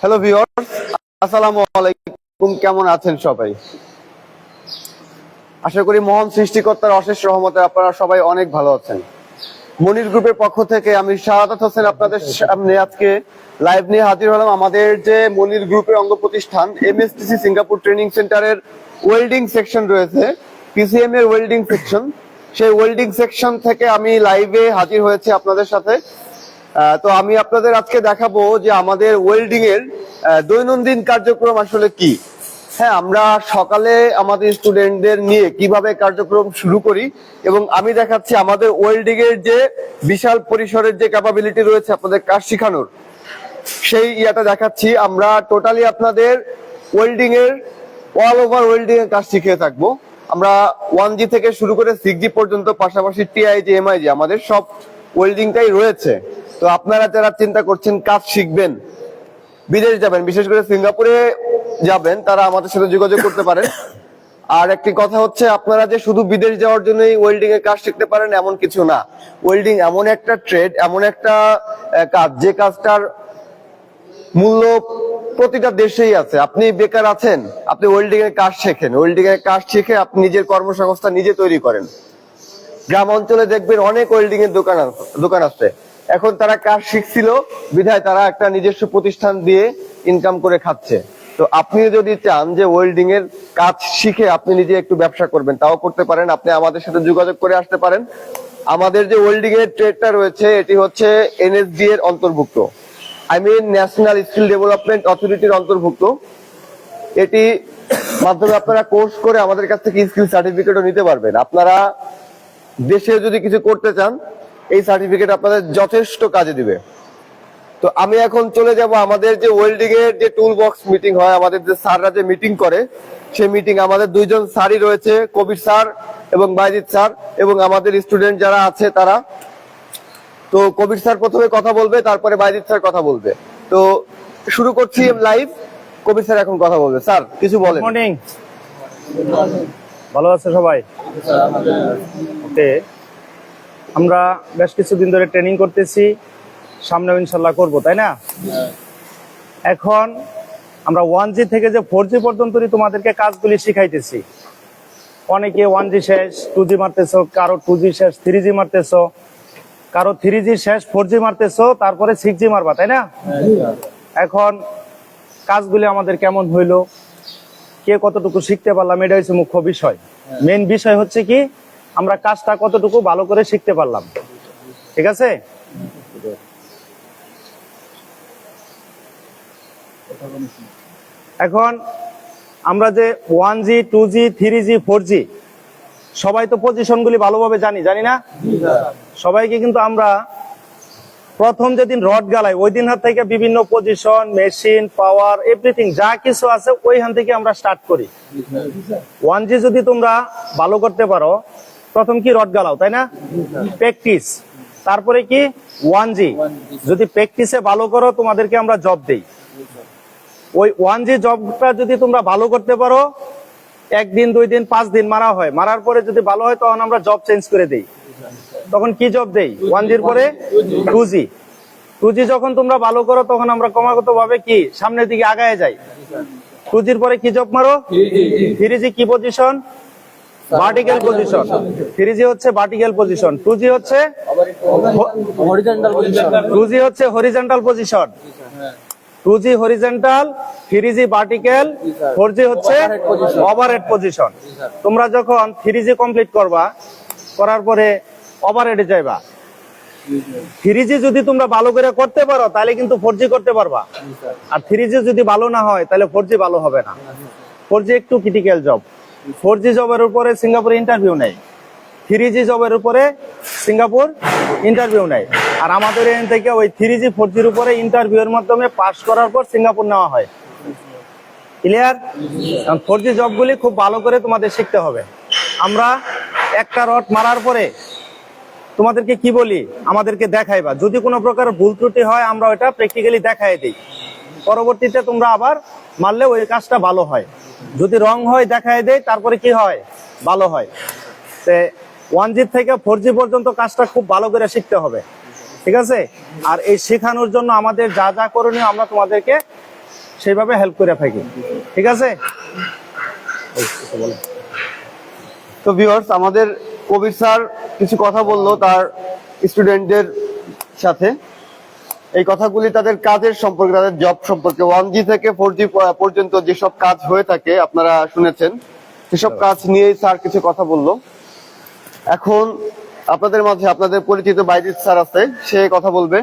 Hello viewers আসসালামু আলাইকুম কেমন আছেন সবাই? আশা করি মহান সৃষ্টিকর্তার অশেষ রহমতে আপনারা সবাই অনেক ভালো আছেন। মনির গ্রুপের পক্ষ থেকে আমি শাহাদাত হোসেন আপনাদের সামনে আজকে লাইভ নিয়ে হাজির হলাম। আমাদের যে মনির গ্রুপের অঙ্গ প্রতিষ্ঠান এমএসটিসি সিঙ্গাপুর ট্রেনিং সেন্টারের ওয়েল্ডিং সেকশন রয়েছে। পিসিএম এর ওয়েল্ডিং সেকশন সেই ওয়েল্ডিং সেকশন থেকে আমি লাইভে হাজির হয়েছে আপনাদের সাথে। তো আমি আপনাদের আজকে দেখাবো যে আমাদের ওয়েল্ডিং এর দৈনন্দিন কার্যক্রম আসলে কি। হ্যাঁ আমরা সকালে আমাদের স্টুডেন্টদের নিয়ে কীভাবে কার্যক্রম শুরু করি এবং আমি দেখাচ্ছি আমাদের ওয়েল্ডিং এর যে বিশাল পরিসরের যে ক্যাপাবিলিটি রয়েছে আপনাদের কাজ শেখানোর। সেই ইয়াটা দেখাচ্ছি। আমরা টোটালি আপনাদের ওয়েল্ডিং এর অল ওভার ওয়েল্ডিং এর কাজ শিখিয়ে থাকব। আমরা ওয়ান জি থেকে শুরু করে সিক্স জি পর্যন্ত পাশাপাশি টিআইজি এমআইজি আমাদের সব ওয়েল্ডিংটাই রয়েছে। তো আপনারা যারা চিন্তা করছেন কাজ শিখবেন, বিদেশ যাবেন, বিশেষ করে সিঙ্গাপুরে যাবেন, তারা আমাদের সাথে যোগাযোগ করতে পারেন। আর একটি কথা হচ্ছে, আপনারা যে শুধু বিদেশ যাওয়ার জন্যই ওয়েল্ডিং এর কাজ শিখতে পারেন, এমন কিছু না। ওয়েল্ডিং এমন একটা ট্রেড এমন একটা কাজ, যে কাজটার মূল্য প্রতিটা দেশেই আছে। আপনি বেকার আছেন, আপনি ওয়েল্ডিং এর কাজ শেখেন। ওয়েল্ডিং এর কাজ শিখে আপনি নিজের কর্মসংস্থান নিজে তৈরি করেন। গ্রাম অঞ্চলে দেখবেন অনেক ওয়েল্ডিং এর দোকান দোকান আছে। এখন তারা কাজ শিখছিল, বিধায় তারা একটা নিজস্ব প্রতিষ্ঠান দিয়ে ইনকাম করে খাচ্ছে। তো আপনি যদি চান যে ওয়েল্ডিং এর কাজ শিখে আপনি নিজে একটু ব্যবসা করবেন, তাও করতে পারেন। আপনি আমাদের সাথে যোগাযোগ করে আসতে পারেন। আমাদের যে ওয়েল্ডিং এর ট্রেডটা রয়েছে, এটি হচ্ছে এনএসডি এর অন্তর্ভুক্ত। I mean national skill development অথরিটির অন্তর্ভুক্ত। এটি মাধ্যমে আপনারা কোর্স করে আমাদের কাছ থেকে স্কিল সার্টিফিকেটও নিতে পারবেন। আপনারা দেশে যদি কিছু করতে চান এই সার্টিফিকেট আপনাদের যথেষ্ট কাজে দিবে। তো আমি এখন চলে যাব আমাদের যে ওয়েল্ডিং এর যে টুল বক্স মিটিং হয় আমাদের যে স্যাররা যে মিটিং করে সেই মিটিং আমাদের দুইজন স্যারই রয়েছে কবির স্যার এবং বাইজিৎ স্যার এবং আমাদের স্টুডেন্ট যারা আছে তারা। তো কবির স্যার প্রথমে কথা বলবে তারপরে বাইজিৎ স্যার কথা বলবে। তো শুরু করছি লাইভ কবির স্যার এখন কথা বলবে। স্যার কিছু বলেন। মর্নিং ভালো আছে সবাই? ওকে আমরা বেশ কিছুদিন ধরে ট্রেনিং করতেছি। সামনে ইনশাল্লাহ করব, তাই না? এখন আমরা ওয়ান জি থেকে যে ফোর জি পর্যন্ত তোমাদেরকে কাজগুলি শিখাইতেছি। অনেকে ওয়ান জি শেষ টু জি মারতেছো, কারও টু জি শেষ থ্রি জি মারতেছো, কারও থ্রি জি শেষ ফোর জি মারতেছো, তারপরে সিক্স জি মারবা, তাই না? এখন কাজগুলি আমাদের কেমন হইল, কে কতটুকু শিখতে পারলাম এটা হচ্ছে মুখ্য বিষয়। মেন বিষয় হচ্ছে কি আমরা কাজটা কতটুকু ভালো করে শিখতে পারলাম। ঠিক আছে? এখন আমরা যে one G two G three G four G সবাই তো পজিশনগুলি ভালোভাবে জানি জানি না? সবাইকে কিন্তু আমরা প্রথম যেদিন রড গালাই ওই দিন হাত থেকে বিভিন্ন পজিশন মেশিন পাওয়ার এভরিথিং যা কিছু আছে ওইখান থেকে আমরা স্টার্ট করি। ওয়ান জি যদি তোমরা ভালো করতে পারো প্রথম কি রড গালাও, তাই না? প্র্যাকটিস তারপরে কি? ওয়ান জি যদি প্র্যাকটিসে ভালো করো, তোমাদেরকে আমরা জব দেই। ওই ওয়ান জি জবটা যদি তোমরা ভালো করতে পারো, একদিন, দুই দিন, পাঁচ দিন মারা হয়। মারার পরে যদি ভালো হয়, তখন আমরা জব চেঞ্জ করে দেই। তখন কি জব দেই? ওয়ান জির পরে টু জি টু জি যখন তোমরা ভালো করো, তখন আমরা ক্রমাগত ভাবে কি? সামনের দিকে আগায় যাই। টু জির পরে কি জব মারো? থ্রি জি কি position vertical position three G হচ্ছে ভার্টিক্যাল পজিশন টু জি হচ্ছে টু জি হচ্ছে horizontal position two G horizontal three G vertical four G হচ্ছে ওভারহেড পজিশন তোমরা যখন থ্রি জি কমপ্লিট করবা করার পরে ওভারহেডে যাইবা। থ্রি জি যদি তোমরা ভালো করে করতে পারো তাহলে কিন্তু ফোর জি করতে পারবা। আর থ্রি জি যদি ভালো না হয় তাহলে ফোর জি ভালো হবে না। ফোর জি একটু ক্রিটিক্যাল জব ফোর জি জবের উপরে সিঙ্গাপুর ইন্টারভিউ নেই থ্রি জি জবের উপরে সিঙ্গাপুর ইন্টারভিউ নেয়। আর আমাদের এখান থেকে ওই থ্রি জি ফোর জির উপরে ইন্টারভিউ মাধ্যমে পাস করার পর সিঙ্গাপুর নেওয়া হয়। ক্লিয়ার ফোর জি জবগুলি খুব ভালো করে তোমাদের শিখতে হবে। আমরা একটা রড মারার পরে তোমাদেরকে কি বলি? আমাদেরকে দেখাইবা। যদি কোনো প্রকার ভুল ত্রুটি হয়, আমরা ওটা প্র্যাকটিক্যালি দেখাই দিই। পরবর্তীতে তোমরা আবার মারলে ওই কাজটা ভালো হয়। যদি রং হয় দেখাই দেয় তারপরে কি হয়? ভালো হয়। ওয়ান জি থেকে ফোর জি পর্যন্ত কাজটা খুব ভালো করে শিখতে হবে। ঠিক আছে? আর এই শেখানোর জন্য আমাদের যা যা করণীয় আমরা তোমাদেরকে সেইভাবে হেল্প করে থাকি। ঠিক আছে? তো ভিউয়ার্স আমাদের কবির স্যার কিছু কথা বলল তার স্টুডেন্টদের সাথে। এই কথাগুলি তাদের কাজের সম্পর্কে তাদের জব সম্পর্কে ওয়ান জি থেকে ফোর জি পর্যন্ত যেসব কাজ হয়ে থাকে আপনারা শুনেছেন সেসব কাজ নিয়ে স্যার কিছু কথা বলল। এখন আপনাদের মাঝে আপনাদের পরিচিত বাইজিৎ স্যার আছে সে কথা বলবে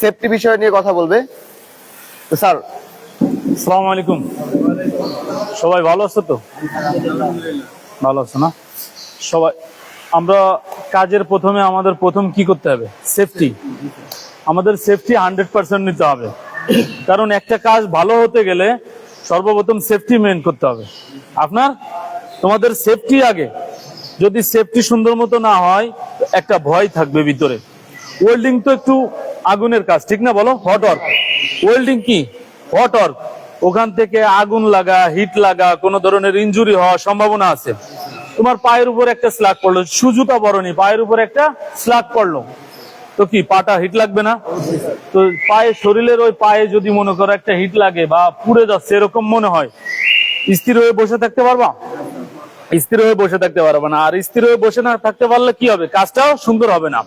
সেফটি বিষয় নিয়ে কথা বলবে। স্যার আসসালামু আলাইকুম। সবাই ভালো আছো তো? ভালো আছো না? সবাই আমরা কাজের প্রথমে আমাদের প্রথম কি করতে হবে? সেফটি আমাদের সেফটি হান্ড্রেড পার্সেন্ট নিতে হবে। কারণ একটা কাজ ভালো হতে গেলে সর্বপ্রথম সেফটি মেন করতে হবে। আপনার, তোমাদের সেফটি আগে। যদি সেফটি সুন্দর মতো না হয়, একটা ভয় থাকবে ভিতরে। ওয়েল্ডিং তো একটু আগুনের কাজ, ঠিক না বলো? হট অর্ক ওয়েল্ডিং কি? হট অর্ক ওখান থেকে আগুন লাগা হিট লাগা, কোনো ধরনের ইনজুরি হওয়ার সম্ভাবনা আছে। তোমার পায়ের উপর একটা স্লাগ পড়ল, সুজুতা বরণি পায়ের উপর একটা স্লাগ পড়ল। তো কি, পাটা হিট লাগবে না? তো পায়ে, শরীরের ওই পায়ে যদি মনে করো একটা হিট লাগে বা পুড়ে যাচ্ছে, এরকম মনে হয়, স্থির হয়ে বসে থাকতে পারবা? স্থির হয়ে বসে থাকতে পারবে না। আর স্থির হয়ে বসে না থাকতে পারলে কি হবে? কাজটাও সুন্দর হবে না।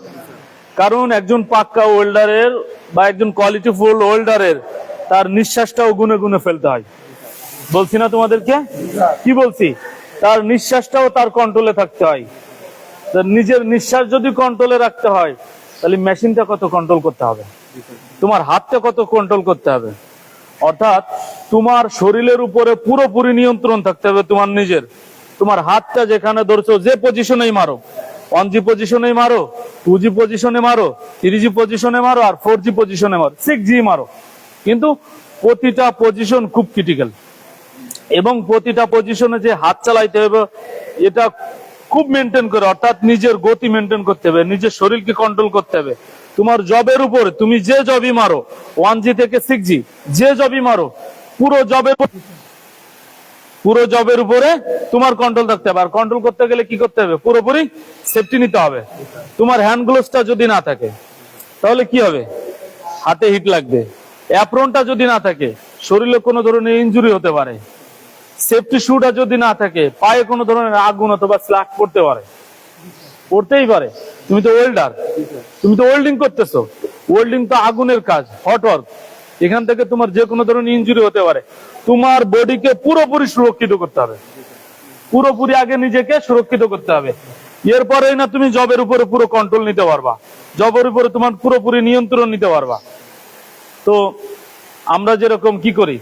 কারণ একজন পাক্কা ওয়েল্ডারের বা একজন কোয়ালিটি ফুল ওয়েল্ডারের তার নিঃশ্বাসটাও গুনে গুনে ফেলতে হয়। বলছি না তোমাদেরকে? কি বলছি? তার নিঃশ্বাসটাও তার কন্ট্রোলে থাকতে হয়। নিজের নিঃশ্বাস যদি কন্ট্রোলে রাখতে হয় তাহলে মেশিনটা কত কন্ট্রোল করতে হবে? তোমার হাতটা কত কন্ট্রোল করতে হবে? অর্থাৎ তোমার শরীরের উপরে পুরোপুরি নিয়ন্ত্রণ থাকতে হবে তোমার নিজের। তোমার হাতটা যেখানে ধরছো, যে পজিশনেই মারো। ওয়ান জি পজিশনে মারো টু জি পজিশনে মারো থ্রি জি পজিশনে মারো, আর ফোর জি পজিশনে মারো সিক্স জি মারো। কিন্তু প্রতিটা পজিশন খুব ক্রিটিক্যাল এবং প্রতিটা পজিশনে যে হাত চালাইতে হবে, এটা খুব মেনটেন করে, অর্থাৎ নিজের গতি মেনটেন করতে হবে, নিজের শরীরকে কন্ট্রোল করতে হবে। তোমার জবের উপরে, তুমি যে জবই মারো ওয়ান জি থেকে সিক্স জি যে জবই মারো, পুরো জবের পুরো জবের উপরে তোমার কন্ট্রোল থাকতে হবে। আর কন্ট্রোল করতে গেলে কি করতে হবে? পুরোপুরি সেফটি নিতে হবে। তোমার হ্যান্ড গ্লোভসটা যদি না থাকে, তাহলে কি হবে? হাতে হিট লাগবে। অ্যাপ্রনটা যদি না থাকে, শরীরে কোনো ধরনের ইনজুরি হতে পারে। সেফটি শুটা যদি না থাকে, পায়ে কোনো ধরনের আগুন অথবা স্লাক পড়তে পারে। পড়তেই পারে। তুমি তো ওয়েল্ডার। তুমি তো ওয়েল্ডিং করতেছো। ওয়েল্ডিং তো আগুনের কাজ, হট ওয়ার্ক। এখান থেকে তোমার যে কোনো ধরনের ইনজুরি হতে পারে। তোমার বডিকে পুরোপুরি সুরক্ষিত করতে হবে। পুরোপুরি আগে নিজেকে সুরক্ষিত করতে হবে। এরপরেই না তুমি জবের উপরে পুরো কন্ট্রোল নিতে পারবা। জবের উপরে তোমার পুরোপুরি নিয়ন্ত্রণ নিতে পারবা। তো আমরা যেরকম কি করি?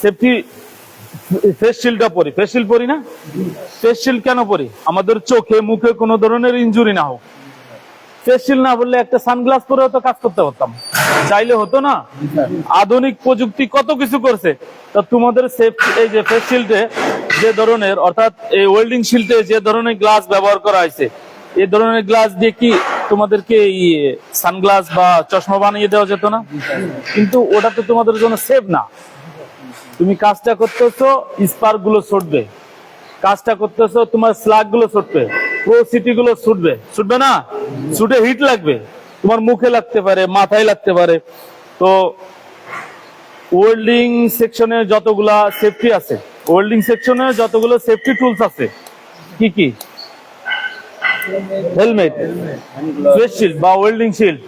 সেফটি ফেস শিল্ডটা পরি ফেস শিল্ড পরি না? ফেস শিল্ড কেন পরি? আমাদের চোখে, মুখে কোনো ধরনের ইনজুরি না হোক। ফেস শিল্ড না বললে একটা সানগ্লাস পরেও তো কাজ করতে পারতাম। চাইলে হতো না? আধুনিক প্রযুক্তি কত কিছু করছে। তা তোমাদের সেফটি এই যে ফেস শিল্ডে যে ধরনের, অর্থাৎ এই ওয়েল্ডিং শিল্ডে যে ধরনের গ্লাস ব্যবহার করা হয়েছে এই ধরনের গ্লাস দিয়ে কি তোমাদেরকে সানগ্লাস বা চশমা বানিয়ে দেওয়া যেত না? কিন্তু ওটা তো তোমাদের জন্য সেফ না। তুমি কাজটা করতেছো স্পার্কগুলো ছুটবে। কাজটা করতেছো, তোমার স্লাগগুলো ছুটবে। প্রো সিটি গুলো ছুটবে। ছুটবে না? ছুটে হিট লাগবে। তোমার মুখে লাগতে পারে, মাথায় লাগতে পারে। তো ওয়েল্ডিং সেকশনে যতগুলা সেফটি আছে ওয়েল্ডিং সেকশনে যতগুলো সেফটি টুলস আছে, কি কি? হেলমেট ফেস শিল্ড বা ওয়েল্ডিং শিল্ড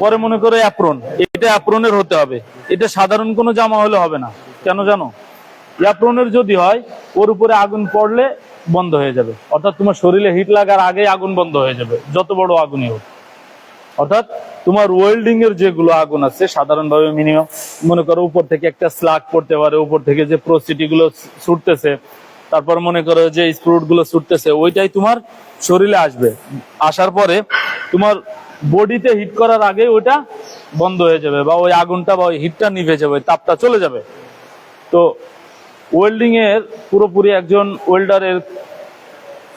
পরে মনে করো অ্যাপ্রন এটা অ্যাপ্রনের হতে হবে। এটা সাধারণ কোনো জামা হলে হবে না। কেন জানো? অ্যাপ্রনের যদি হয়, ওর উপরে আগুন পড়লে বন্ধ হয়ে যাবে। অর্থাৎ তোমার শরীরে হিট লাগার আগে আগুন বন্ধ হয়ে যাবে, যত বড় আগুনই হোক। অর্থাৎ তোমার ওয়েল্ডিং এর যেগুলো আগুন আছে, সাধারণভাবে মিনিমাম মনে করো উপর থেকে একটা স্লাগ পড়তে পারে, উপর থেকে যে প্রসিটি গুলো ছুটতেছে, তারপর মনে করো যে স্প্রুটগুলো ছুটতেছে, ওইটাই তোমার শরীরে আসবে। আসার পরে তোমার বডিতে হিট করার আগে ওইটা বন্ধ হয়ে যাবে, বা ওই আগুনটা বা ওই হিটটা নিভে যাবে, তাপটা চলে যাবে। তো ওয়েল্ডিং এর পুরোপুরি একজন ওয়েল্ডারের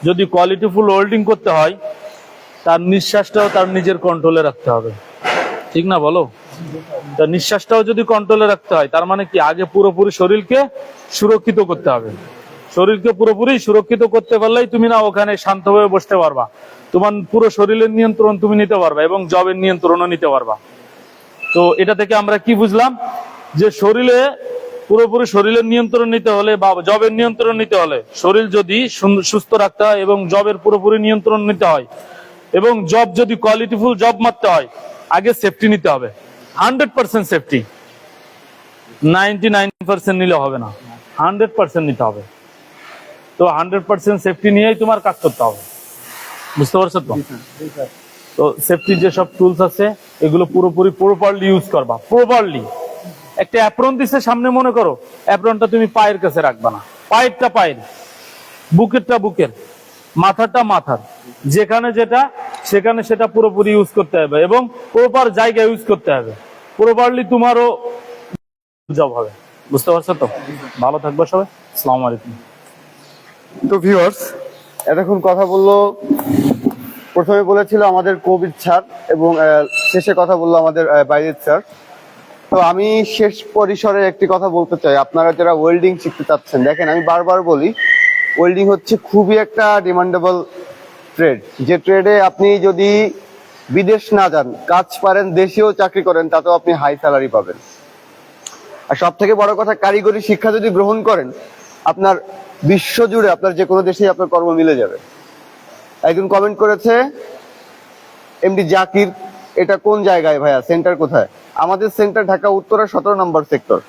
যদি কোয়ালিটিফুল ওয়েল্ডিং করতে হয়, তার নিঃশ্বাসটাও তার নিজের কন্ট্রোলে রাখতে হবে। ঠিক না বলো? তার নিঃশ্বাসটাও যদি কন্ট্রোলে রাখতে হয়, তার মানে কি আগে পুরোপুরি শরীরকে সুরক্ষিত করতে হবে। শরীরকে পুরোপুরি সুরক্ষিত করতে পারলেই তুমি না ওখানে শান্তভাবে বসতে পারবা। তোমার পুরো শরীরের নিয়ন্ত্রণ তুমি নিতে পারবা এবং জবের নিয়ন্ত্রণও নিতে পারবা। তো এটা থেকে আমরা কি বুঝলাম? যে শরীরে পুরোপুরি শরীরের নিয়ন্ত্রণ নিতে হলে বা জবের নিয়ন্ত্রণ নিতে হলে শরীর যদি সুস্থ রাখতে হয় এবং জবের পুরোপুরি নিয়ন্ত্রণ নিতে হয় এবং জব যদি কোয়ালিটিফুল জব মারতে হয় আগে সেফটি নিতে হবে। Hundred percent safety ninety nine percent নিলে হবে না। হান্ড্রেড পার্সেন্ট নিতে হবে। তো হান্ড্রেড পার্সেন্ট সেফটি নিয়েই তোমার কাজ করতে হবে। বুঝতে পারছ তো? তো সেফটির যেসব টুলস আছে এগুলো পুরোপুরি প্রপারলি ইউজ করবা। প্রপারলি একটা অ্যাপ্রন দিছে, সামনে মনে করো অ্যাপ্রনটা তুমি পায়ের কাছে রাখবা না। পায়েরটা পায়ের, বুকেরটা বুকের, মাথাটা মাথার। যেখানে যেটা, সেখানে সেটা পুরোপুরি ইউজ করতে হবে এবং প্রপার জায়গায় ইউজ করতে হবে। প্রপারলি তোমারও জব হবে। বুঝতে পারছ তো? ভালো থাকবে সবাই। আসসালামু আলাইকুম। তো ভিউয়ার্স এতক্ষণ কথা বলল, প্রথমে বলেছিল আমাদের কোভিড স্যার এবং শেষে কথা বলল আমাদের বাইরের স্যার তো আমি শেষ পরিসরে একটি কথা বলতে চাই। আপনারা যারা ওয়েল্ডিং শিখতে চাচ্ছেন, দেখেন আমি বারবার বলি ওয়েল্ডিং হচ্ছে খুবই একটা ডিমান্ডেবল ট্রেড যে ট্রেডে আপনি যদি বিদেশ না যান, কাজ পারেন, দেশেও চাকরি করেন, তাতেও আপনি হাই স্যালারি পাবেন। আর সব থেকে বড় কথা, কারিগরি শিক্ষা যদি গ্রহণ করেন, আপনার বিশ্ব জুড়ে, আপনার যে কোনো দেশেই আপনার কর্ম মিলে যাবে। একজন কমেন্ট করেছে এমডি জাকির, এটা কোন জায়গায় ভাইয়া? সেন্টার কোথায়? আমাদের সেন্টার ঢাকা উত্তরা সতেরো নম্বর সেক্টর।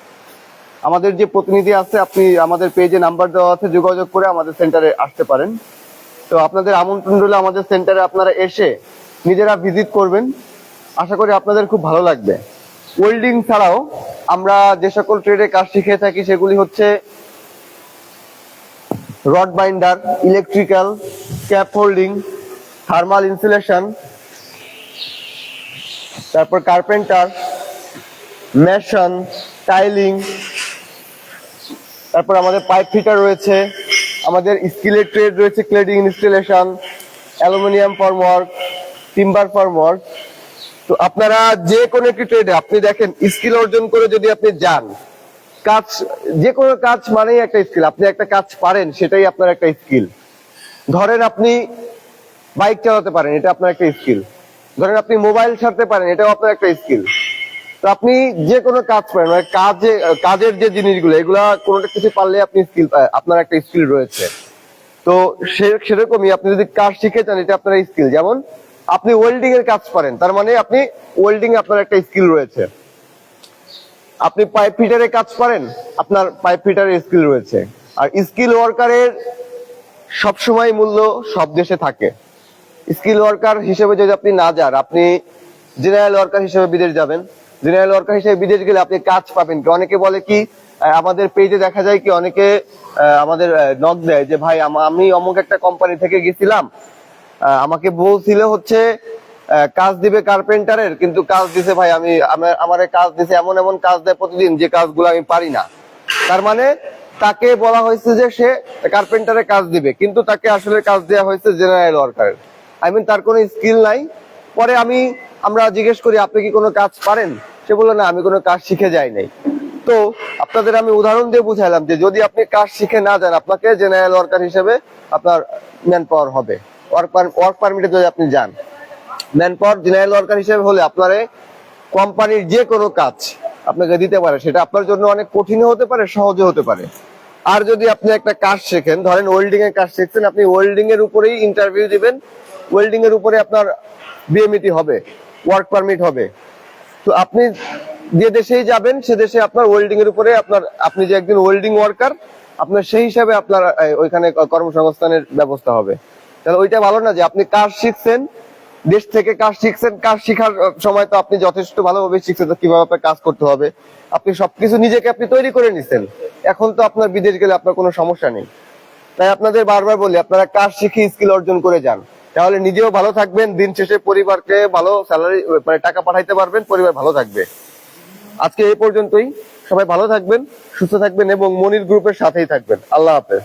আমাদের যে প্রতিনিধি আছে, আপনি আমাদের পেজে নাম্বার দেওয়া আছে, যোগাযোগ করে আমাদের সেন্টারে আসতে পারেন। তো আপনাদের আমন্ত্রণ রইল আমাদের সেন্টারে আপনারা এসে নিজেরা ভিজিট করবেন। আশা করি আপনাদের খুব ভালো লাগবে। ওয়েল্ডিং ছাড়াও আমরা যে সকল ট্রেডে কাজ শিখে থাকি সেগুলি হচ্ছে rod binder, electrical, cap holding, thermal insulation, তারপর কার্পেন্টার মেশন টাইলিং, তারপর আমাদের পাইপ ফিটার রয়েছে, আমাদের স্কিলের ট্রেড রয়েছে, cladding installation, aluminium formwork, timber formwork. তো আপনারা যে কোনো একটি ট্রেডে, আপনি দেখেন, স্কিল অর্জন করে যদি আপনি যান, কাজ, যে কোনো কাজ মানেই একটা স্কিল। আপনি একটা কাজ পারেন, সেটাই আপনার একটা স্কিল। ধরেন আপনি বাইক চালাতে পারেন, এটা আপনার একটা স্কিল। ধরেন আপনি মোবাইল ছাড়তে পারেন, এটাও আপনার একটা স্কিল। আপনি যে কোনো কাজ পারেন মানে কাজে, কাজের যে জিনিসগুলো, এগুলা কোনোটা কিছু পারলে আপনি স্কিল আপনার একটা স্কিল রয়েছে। তো সেরকমই আপনি যদি কাজ শিখে চান এটা আপনার স্কিল যেমন আপনি ওয়েল্ডিং এর কাজ পারেন তার মানে আপনি ওয়েল্ডিং আপনার একটা স্কিল রয়েছে। আপনি পাইপ ফিটারের কাজ পারেন আপনার পাইপ ফিটারের স্কিল রয়েছে। আর স্কিল ওয়ার্কারের সবসময় মূল্য সব দেশে থাকে। স্কিল ওয়ার্কার হিসেবে যদি আপনি না যান, আপনি জেনারেল ওয়ার্কার হিসেবে বিদেশ যাবেন। জেনারেল ওয়ার্কার হিসেবে বিদেশ গেলে আপনি কাজ পাবেন কি? অনেকে বলে কি আমাদের পেজে দেখা যায় কি, অনেকে আমাদের নক দেয় যে, ভাই, আমি অমুক একটা কোম্পানি থেকে গেছিলাম। আমাকে বলছিল হচ্ছে কাজ দিবে কার্পেন্টারের কিন্তু কাজ দিছে, ভাই, আমি, আমার- কাজ দিছে এমন এমন কাজ দেয় প্রতিদিন, যে কাজগুলো আমি পারি না। তার মানে তাকে বলা হয়েছে যে, সে কার্পেন্টারে কাজ দিবে, কিন্তু তাকে আসলে কাজ দেওয়া হয়েছে জেনারেল ওয়ার্কারের। আই মিন তার কোনো স্কিল নাই। পরে আমি আমরা জিজ্ঞেস করি, আপনি কি কোনো কাজ পারেন? সে বলল, না, আমি কোনো কাজ শিখে যাই নাই। তো আপনাদের আমি উদাহরণ দিয়ে বুঝাইলাম যে যদি আপনি কাজ শিখে না যান, আপনাকে জেনারেল ওয়ার্কার হিসেবে আপনার ম্যান পাওয়ার হবে ওয়ার্ক ওয়ার্ক পারমিটে যদি আপনি যান ম্যান পাওয়ার জেনারেল ওয়ার্কার হিসেবে হলে আপনারে কোম্পানির যে কোনো কাজ আপনাকে দিতে পারে। সেটা আপনার জন্য অনেক কঠিন হতে পারে সহজে হতে পারে। আর যদি আপনি একটা কাজ শেখেন, ধরেন ওয়েল্ডিং এর কাজ শিখছেন, আপনি ওয়েল্ডিং এর উপরেই ইন্টারভিউ দিবেন ওয়েল্ডিং এর উপরে আপনার বিএমইটি হবে। ওয়ার্ক পারমিট হবে। তো আপনি যে দেশেই যাবেন, সে দেশে আপনার ওয়েল্ডিং এর উপরে আপনার, আপনি যে একজন ওয়েল্ডিং ওয়ার্কার আপনার সেই হিসাবে আপনার ওইখানে কর্মসংস্থানের ব্যবস্থা হবে। তাহলে ওইটা ভালো না যে আপনি কাজ শিখছেন, দেশ থেকে কাজ শিখছেন, কাজ শিখার সময় তো আপনি যথেষ্ট ভালোভাবে শিখছেন কীভাবে আপনার কাজ করতে হবে? আপনি সবকিছু নিজেকে আপনি তৈরি করে নিছেন। এখন তো আপনার বিদেশ গেলে আপনার কোনো সমস্যা নেই। তাই আপনাদের বারবার বলি, আপনারা কাজ শিখে স্কিল অর্জন করে যান। তাহলে নিজেও ভালো থাকবেন, দিন শেষে পরিবারকে ভালো স্যালারি মানে টাকা পাঠাইতে পারবেন, পরিবার ভালো থাকবে। আজকে এই পর্যন্তই, সবাই ভালো থাকবেন, সুস্থ থাকবেন এবং মনির গ্রুপের সাথেই থাকবেন। আল্লাহ হাফেজ।